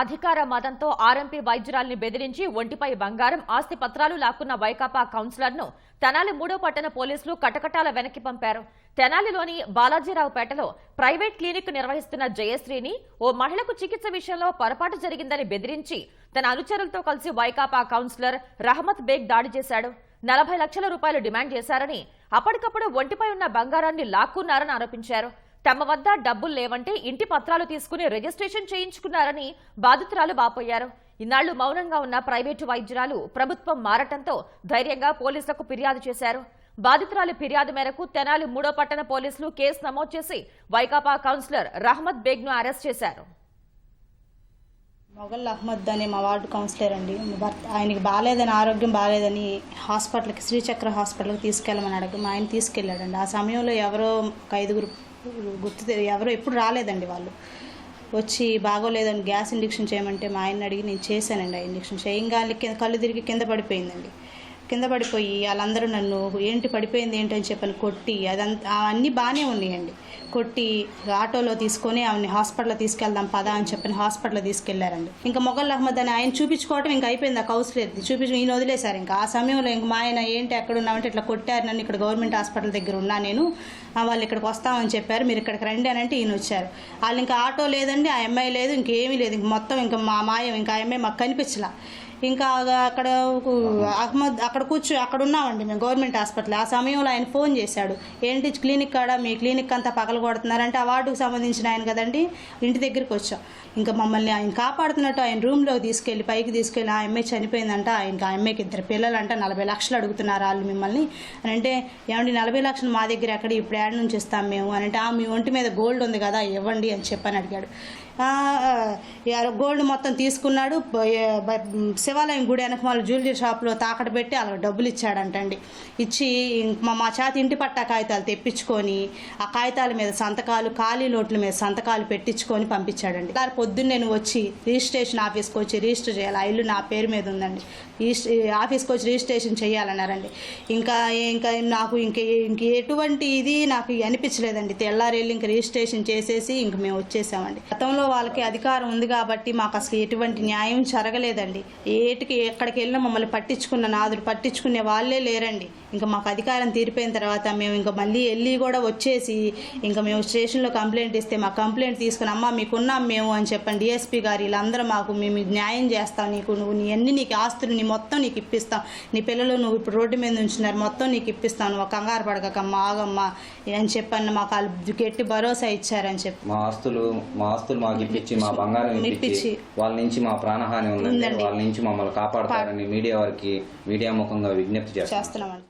అధికార మదంతో ఆర్ఎంపీ వైద్యురాల్ని బెదిరించి ఒంటిపై బంగారం ఆస్తి పత్రాలు లాక్కున్న వైకాపా కౌన్సిలర్ను తెనాలి మూడో పట్టణ పోలీసులు కటకటాల వెనక్కి పంపారు. తెనాలిలోని బాలాజీరావుపేటలో ప్రైవేట్ క్లినిక్ నిర్వహిస్తున్న జయశ్రీని ఓ మహిళకు చికిత్స విషయంలో పొరపాటు జరిగిందని బెదిరించి తన అనుచరులతో కలిసి వైకాపా కౌన్సిలర్ రహమత్ బేగ్ దాడి చేశాడు. నలభై లక్షల రూపాయలు డిమాండ్ చేశారని అప్పటికప్పుడు ఒంటిపై ఉన్న బంగారాన్ని లాక్కున్నారని ఆరోపించారు. తమ వద్ద డబ్బులు లేవంటే ఇంటి పత్రాలు తీసుకుని రిజిస్ట్రేషన్ చేయించుకున్నారని బాధితురాలు వాపోయారు. ఇన్నాళ్ళు మౌనంగా ఉన్న ప్రైవేటు వైద్యురాలు ప్రభుత్వం మారటంతో ధైర్యంగా పోలీసులకు ఫిర్యాదు చేశారు. బాధితురాలి ఫిర్యాదు మేరకు తెనాలి మూడో పట్టణ పోలీసులు కేసు నమోదు చేసి వైకాపా కౌన్సిలర్ రహమద్ బేగ్ను అరెస్ట్ చేశారు. మొగల్ అహ్మద్ అనే మా వార్డు కౌన్సిలర్ అండి. భర్త ఆయనకి బాగాలేదని ఆరోగ్యం బాగాలేదని హాస్పిటల్కి శ్రీచక్ర హాస్పిటల్కి తీసుకెళ్ళమని అడగ మా ఆయన తీసుకెళ్ళాడండి. ఆ సమయంలో ఎవరో ఒక ఐదుగురు గుర్తు ఎవరో ఎప్పుడు రాలేదండి వాళ్ళు. వచ్చి బాగోలేదని గ్యాస్ ఇంజక్షన్ చేయమంటే మా ఆయన అడిగి నేను చేశానండి ఆ ఇంజక్షన్. చేయంగా కళ్ళు తిరిగి కింద పడిపోయిందండి. కింద పడిపోయి వాళ్ళందరూ నన్ను ఏంటి పడిపోయింది ఏంటి అని చెప్పని కొట్టి అదంతా అవన్నీ బాగానే ఉన్నాయండి. కొట్టి ఆటోలో తీసుకొని ఆమెని హాస్పిటల్లో తీసుకెళ్దాం పదా అని చెప్పని హాస్పిటల్లో తీసుకెళ్ళారండి. ఇంకా మొగల్ అహ్మద్ అని ఆయన చూపించుకోవటం ఇంకా అయిపోయింది ఆ కౌన్సిలర్ది చూపించు ఈయన వదిలేశారు ఇంకా. ఆ సమయంలో ఇంక మా ఆయన ఏంటి ఎక్కడ ఉన్నామంటే ఇట్లా కొట్టారు నన్ను ఇక్కడ గవర్నమెంట్ హాస్పిటల్ దగ్గర ఉన్నా నేను వాళ్ళు ఇక్కడికి వస్తామని చెప్పారు మీరు ఇక్కడికి రండి అని అంటే ఈయన వచ్చారు. వాళ్ళు ఇంకా ఆటో లేదండి ఆ అమ్మాయి లేదు ఇంకేమీ లేదు. ఇంక మొత్తం ఇంకా మా మాయం ఇంకా ఆ అమ్మాయి మాకు కనిపించలా. ఇంకా అక్కడ అహ్మద్ అక్కడ కూర్చో అక్కడ ఉన్నామండి మేము గవర్నమెంట్ హాస్పిటల్. ఆ సమయంలో ఆయన ఫోన్ చేశాడు. ఏంటి క్లినిక్ కాడ? మీ క్లినిక్ అంతా పగల కొడుతున్నారంటే ఆ వార్డుకు సంబంధించిన ఆయన కదండి. ఇంటి దగ్గరికి వచ్చాం. ఇంకా మమ్మల్ని ఆయన కాపాడుతున్నట్టు ఆయన రూమ్లోకి తీసుకెళ్ళి పైకి తీసుకెళ్ళి ఆ అమ్మాయి చనిపోయిందంట. ఆయనకి ఆ అమ్మాయికి ఇద్దరు పిల్లలు అంట నలభై లక్షలు అడుగుతున్నారు వాళ్ళు మిమ్మల్ని. అని అంటే ఏమండి నలభై లక్షలు మా దగ్గర ఎక్కడ? ఇప్పుడు యాడ్ నుంచి ఇస్తాం మేము. అని అంటే "ఆ, మీ ఒంటి మీద గోల్డ్ ఉంది కదా ఇవ్వండి అని చెప్పని అడిగాడు. "ఆ, ఆ, గోల్డ్ మొత్తం తీసుకున్నాడు. శివాలయం గుడి వెనక వాళ్ళ జ్యువెలరీ షాప్లో తాకట పెట్టి వాళ్ళకి డబ్బులు ఇచ్చాడంటండి. ఇచ్చి మా మా చేతి ఇంటి పట్టా కాగితాలు తెప్పించుకొని ఆ కాగితాల మీద సంతకాలు ఖాళీ లోట్ల మీద సంతకాలు పెట్టించుకొని పంపించాడండి. దాని పొద్దున్న నేను వచ్చి రిజిస్ట్రేషన్ ఆఫీస్కి వచ్చి రిజిస్టర్ చేయాలి. ఆ ఇల్లు నా పేరు మీద ఉందండి. ఆఫీస్కి వచ్చి రిజిస్ట్రేషన్ చేయాలన్నారండి. ఇంకా ఇంకా నాకు ఇంక ఇంక ఎటువంటి ఇది నాకు అనిపించలేదండి. తెల్లారి వెళ్ళి ఇంక రిజిస్ట్రేషన్ చేసేసి ఇంక మేము వచ్చేసామండి. గతంలో వాళ్ళకి అధికారం ఉంది కాబట్టి మాకు అసలు ఎటువంటి న్యాయం జరగలేదండి. ఏటికి ఎక్కడికి వెళ్ళినా మమ్మల్ని పట్టించుకున్న నాదుడు పట్టించుకునే వాళ్ళే లేరండి. ఇంకా మాకు అధికారం తీరిపోయిన తర్వాత మేము ఇంకా మళ్ళీ వెళ్ళి కూడా వచ్చేసి ఇంకా మేము స్టేషన్లో కంప్లైంట్ ఇస్తే మా కంప్లైంట్ తీసుకుని అమ్మ మీకున్నాం మేము అని చెప్పండి. డిఎస్పీ గారు వీళ్ళందరూ మాకు మేము న్యాయం చేస్తాం. నీకు నువ్వు నీ అన్ని నీకు ఆస్తులు నీ మొత్తం నీకు ఇప్పిస్తాం. నీ పిల్లలు నువ్వు ఇప్పుడు రోడ్డు మీద ఉంచున్నారు. మొత్తం నీకు ఇప్పిస్తాను నువ్వు కంగారు పడకమ్మా ఆగమ్మా అని చెప్పన్న మాకు వాళ్ళు గట్టి భరోసా ఇచ్చారని చెప్పి. మా ఆస్తులు మా ఆస్తులు మాకు ఇప్పించి మా బంగారం ఇప్పించి. వాళ్ళ నుంచి మా ప్రాణహాని ఉందండి. వాళ్ళ నుంచి మమ్మల్ని కాపాడతారని మీడియా వారికి మీడియా ముఖంగా విజ్ఞప్తి చేస్తాం చేస్తున్నామండి.